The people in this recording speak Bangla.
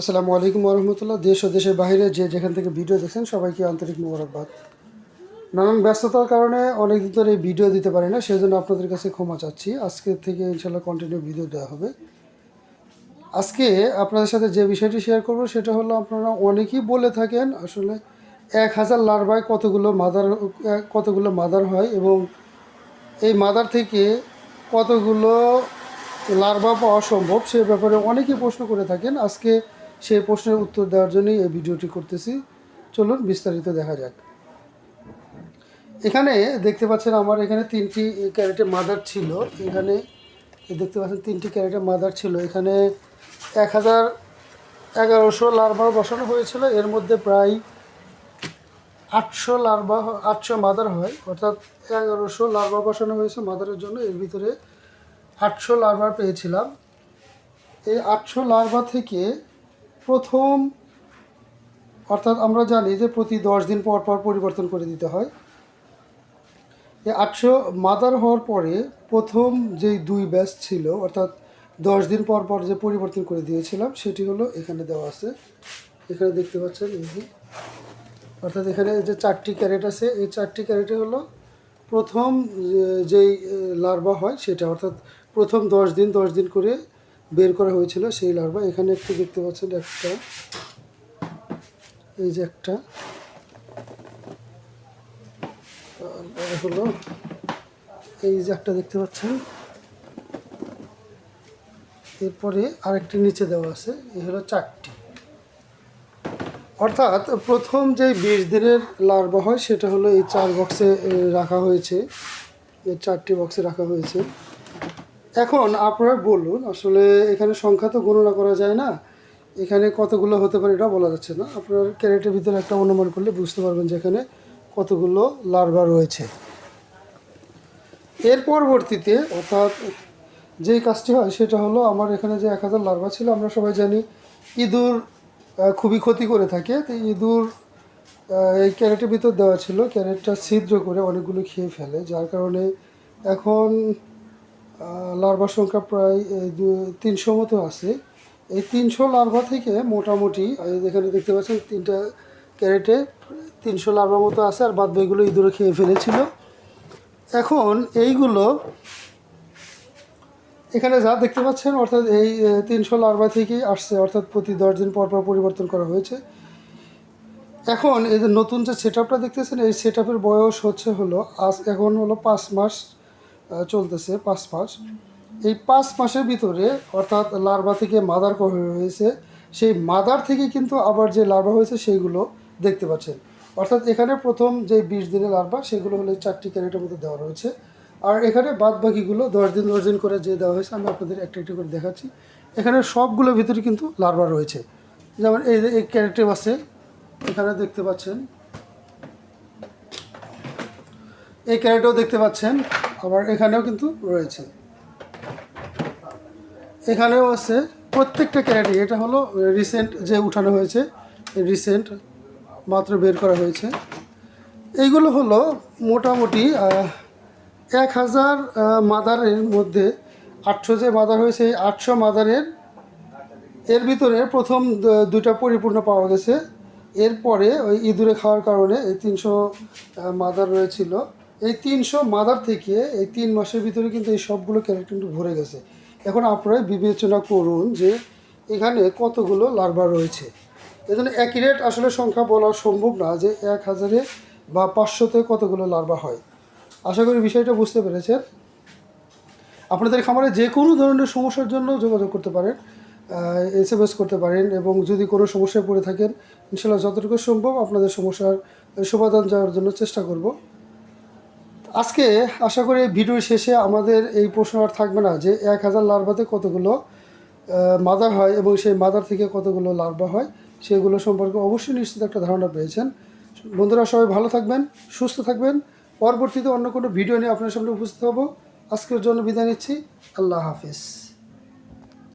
আসসালামু আলাইকুম রহমতুল্লাহ দেশ ও দেশের বাইরে যে যেখান থেকে ভিডিও দেখছেন, সবাইকে আন্তরিক মোবারকবাদ। নানান ব্যস্ততার কারণে অনেকদিন ধরে এই ভিডিও দিতে পারি না সেই জন্য আপনাদের কাছে ক্ষমা চাচ্ছি। আজকে থেকে ইনশাল্লাহ কন্টিনিউ ভিডিও দেওয়া হবে। আজকে আপনাদের সাথে যে বিষয়টি শেয়ার করব, সেটা হলো আপনারা অনেকেই বলে থাকেন, আসলে এক হাজার লার্ভায় কতগুলো মাদার কতগুলো মাদার হয় এবং এই মাদার থেকে কতগুলো লার্ভা পাওয়া সম্ভব, সে ব্যাপারে অনেকেই প্রশ্ন করে থাকেন। আজকে সেই প্রশ্নের উত্তর দেওয়ার জন্যই এই ভিডিওটি করতেছি। চলুন বিস্তারিত দেখা যাক। এখানে দেখতে পাচ্ছেন আমার এখানে তিনটি ক্যারেটের মাদার ছিল। এখানে দেখতে পাচ্ছেন তিনটি ক্যারেটের মাদার ছিল। এখানে এক হাজার এগারোশো লার্ভা বসানো হয়েছিল। এর মধ্যে প্রায় আটশো লার্ভা, আটশো মাদার হয়। অর্থাৎ এগারোশো লার্ভা বসানো হয়েছে মাদারের জন্য। এর ভিতরে আটশো লার্ভা পেয়েছিলাম। এই আটশো লার্ভা থেকে প্রথম, অর্থাৎ আমরা জানি যে প্রতি দশ দিন পর পর পরিবর্তন করে দিতে হয়। এই আটশো মাদার হওয়ার পরে প্রথম যেই দুই ব্যাচ ছিল, অর্থাৎ দশ দিন পর পর যে পরিবর্তন করে দিয়েছিলাম, সেটি হলো এখানে দেওয়া আছে। এখানে দেখতে পাচ্ছেন, এই অর্থাৎ এখানে যে চারটি ক্যারেট আছে, এই চারটি ক্যারেটে হলো প্রথম যেই লার্ভা হয় সেটা, অর্থাৎ প্রথম দশ দিন দশ দিন করে বের করা হয়েছিল সেই লার্ভা এখানে একটু দেখতে পাচ্ছেন একটা, এই যে একটা। হলো এই যে একটা দেখতে পাচ্ছেন। এরপরে আরেকটি নিচে দেওয়া আছে, এই হলো চারটি। অর্থাৎ প্রথম যে বিশ দিনের লার্ভা হয়, সেটা হলো এই চার বক্সে রাখা হয়েছে। এই চারটি বক্সে রাখা হয়েছে। এখন আপনারা বলুন, আসলে এখানে সংখ্যা তো গণনা করা যায় না। এখানে কতগুলো হতে পারে এটা বলা যাচ্ছে না। আপনার ক্যারেটের ভিতরে একটা অনুমান করলে বুঝতে পারবেন যে এখানে কতগুলো লার্ভা রয়েছে। এর পরবর্তীতে অর্থাৎ যেই কাজটি হয় সেটা হলো, আমার এখানে যে এক হাজার লার্ভা ছিল, আমরা সবাই জানি ইঁদুর খুবই ক্ষতি করে থাকে। তো ইঁদুর এই ক্যারেটের ভিতর দেওয়া ছিল। ক্যারেটটা ছিদ্র করে অনেকগুলো খেয়ে ফেলে, যার কারণে এখন লার্ভার সংখ্যা প্রায় তিনশো মতো আছে। এই তিনশো লার্ভা থেকে মোটামুটি এখানে দেখতে পাচ্ছেন, তিনটা ক্যারেটে তিনশো লার্ভা মতো আছে, আর বাদ বাকিগুলো ইঁদুরে খেয়ে ফেলেছিল। এখন এইগুলো, এখানে যা দেখতে পাচ্ছেন, অর্থাৎ এই তিনশো লার্ভা থেকেই আসছে, অর্থাৎ প্রতি দশ দিন পর পর পরিবর্তন করা হয়েছে। এখন যে নতুন যে সেট দেখতেছেন, এই সেট বয়স হচ্ছে হলো, আজ এখন হলো পাঁচ মাস চলতেছে পাঁচ মাস। এই পাঁচ মাসের ভিতরে অর্থাৎ লার্ভা থেকে মাদার হয়েছে, সেই মাদার থেকে কিন্তু আবার যে লার্ভা হয়েছে সেইগুলো দেখতে পাচ্ছেন। অর্থাৎ এখানে প্রথম যে বিশ দিনের লার্ভা, সেগুলো হলো চারটি ক্যারেটের মধ্যে দেওয়া রয়েছে। আর এখানে বাদ বাকিগুলো দশ দিন দশ দিন করে যে দেওয়া হয়েছে, আমি আপনাদের একটা একটা করে দেখাচ্ছি। এখানে সবগুলোর ভিতরে কিন্তু লার্ভা রয়েছে। যেমন এই এই ক্যারেটে আছে, এখানে দেখতে পাচ্ছেন। এই ক্যারেটেও দেখতে পাচ্ছেন। আবার এখানেও কিন্তু রয়েছে। এখানেও আছে প্রত্যেকটা ক্যারেটে এটা হলো রিসেন্ট যে উঠানো হয়েছে রিসেন্ট মাত্র বের করা হয়েছে। এইগুলো হলো মোটামুটি এক হাজার মাদারের মধ্যে আটশো যে মাদার হয়েছে, এই আটশো মাদারের এর ভিতরে প্রথম দুইটা পরিপূর্ণ পাওয়া গেছে। এরপরে ওই ইঁদুরে খাওয়ার কারণে এই তিনশো মাদার রয়েছিল। এই তিনশো মাদার থেকে এই তিন মাসের ভিতরে কিন্তু এই সবগুলো ক্যারেট কিন্তু ভরে গেছে। এখন আপনারা বিবেচনা করুন যে এখানে কতগুলো লার্ভা রয়েছে। এজন্য অ্যাকিউরেট আসলে সংখ্যা বলা সম্ভব না যে এক হাজারে বা পাঁচশোতে কতগুলো লার্ভা হয়। আশা করি বিষয়টা বুঝতে পেরেছেন। আপনাদের খামারে যে কোনো ধরনের সমস্যার জন্য যোগাযোগ করতে পারেন এস এম এস করতে পারেন এবং যদি কোনো সমস্যায় পড়ে থাকেন ইনশাল্লাহ যতটুকু সম্ভব আপনাদের সমস্যার সমাধান যাওয়ার জন্য চেষ্টা করব। আজকে আশা করি ভিডিওর শেষে আমাদের এই প্রশ্ন আর থাকবে না যে এক হাজার লার্ভাতে কতগুলো মাদার হয় এবং সেই মাদার থেকে কতগুলো লার্ভা হয়, সেগুলো সম্পর্কে অবশ্যই নিশ্চিত একটা ধারণা পেয়েছেন। বন্ধুরা, সবাই ভালো থাকবেন, সুস্থ থাকবেন। পরবর্তীতে অন্য কোনো ভিডিও নিয়ে আপনার সামনে উপস্থিত হব। আজকের জন্য বিদায় নিচ্ছি। আল্লাহ হাফিজ।